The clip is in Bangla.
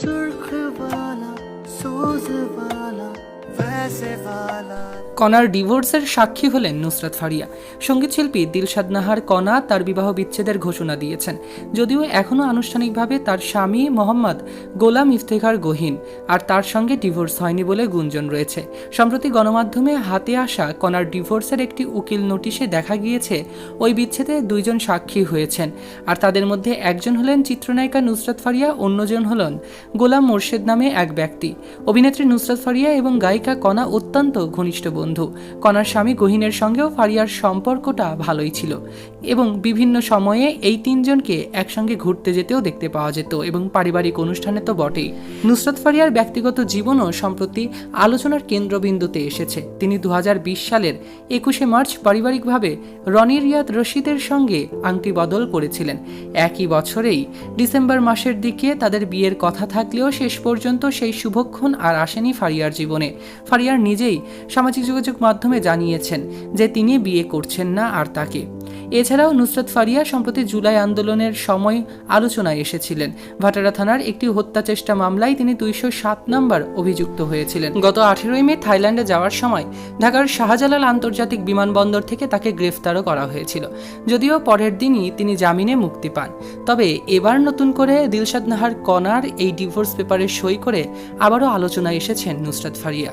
surge কনার ডিভোর্সের সাক্ষী হলেন নুসরাত ফারিয়া। সঙ্গীতশিল্পী দিলশাদ নাহার কনা তার বিবাহ বিচ্ছেদের ঘোষণা দিয়েছেন। যদিও এখনও আনুষ্ঠানিকভাবে তার স্বামী মোহাম্মদ গোলাম ইফতেখার গহিন, আর তার সঙ্গে ডিভোর্স হয়নি বলে গুঞ্জন রয়েছে। সম্প্রতি গণমাধ্যমে হাতে আসা কনার ডিভোর্সের একটি উকিল নোটিশে দেখা গিয়েছে, ওই বিচ্ছেদে দুইজন সাক্ষী হয়েছেন, আর তাদের মধ্যে একজন হলেন চিত্রনায়িকা নুসরাত ফারিয়া, অন্যজন হলেন গোলাম মোর্শেদ নামে এক ব্যক্তি। অভিনেত্রী নুসরাত ফারিয়া এবং গায়িকা কণা অত্যন্ত ঘনিষ্ঠ বন্ধু। কণার স্বামী গহিনের সঙ্গেও ফারিয়ার সম্পর্কটা ভালোই ছিল এবং বিভিন্ন সময়ে এই তিনজনকে একসঙ্গে ঘুরতে যেতেও দেখতে পাওয়া যেত এবং পারিবারিক অনুষ্ঠানে তো বটেই। নুসরাত ফারিয়ার ব্যক্তিগত জীবনও সম্প্রতি আলোচনার কেন্দ্রবিন্দুতে এসেছে। তিনি দু সালের একুশে মার্চ পারিবারিকভাবে রনি রিয়াদ রশিদের সঙ্গে আংটি বদল করেছিলেন। একই বছরেই ডিসেম্বর মাসের দিকে তাদের বিয়ের কথা থাকলেও শেষ পর্যন্ত সেই শুভক্ষণ আর আসেনি ফারিয়ার জীবনে। ফারিয়ার নিজেই সামাজিক যোগাযোগ মাধ্যমে জানিয়েছেন যে তিনি বিয়ে করছেন না আর তাকে। এছাড়াও নুসরাত ফারিয়া সম্প্রতি জুলাই আন্দোলনের সময় আলোচনায় এসেছিলেন। ভাটারা থানার একটি হত্যা চেষ্টা মামলায় তিনি দুইশো সাত নম্বর অভিযুক্ত হয়েছিলেন। গত আঠেরোই মে থাইল্যান্ডে যাওয়ার সময় ঢাকার শাহজালাল আন্তর্জাতিক বিমানবন্দর থেকে তাকে গ্রেফতারও করা হয়েছিল। যদিও পরের দিনই তিনি জামিনে মুক্তি পান। তবে এবার নতুন করে দিলশাদ নাহার কনার এই ডিভোর্স পেপারে সই করে আবারও আলোচনায় এসেছেন নুসরাত ফারিয়া।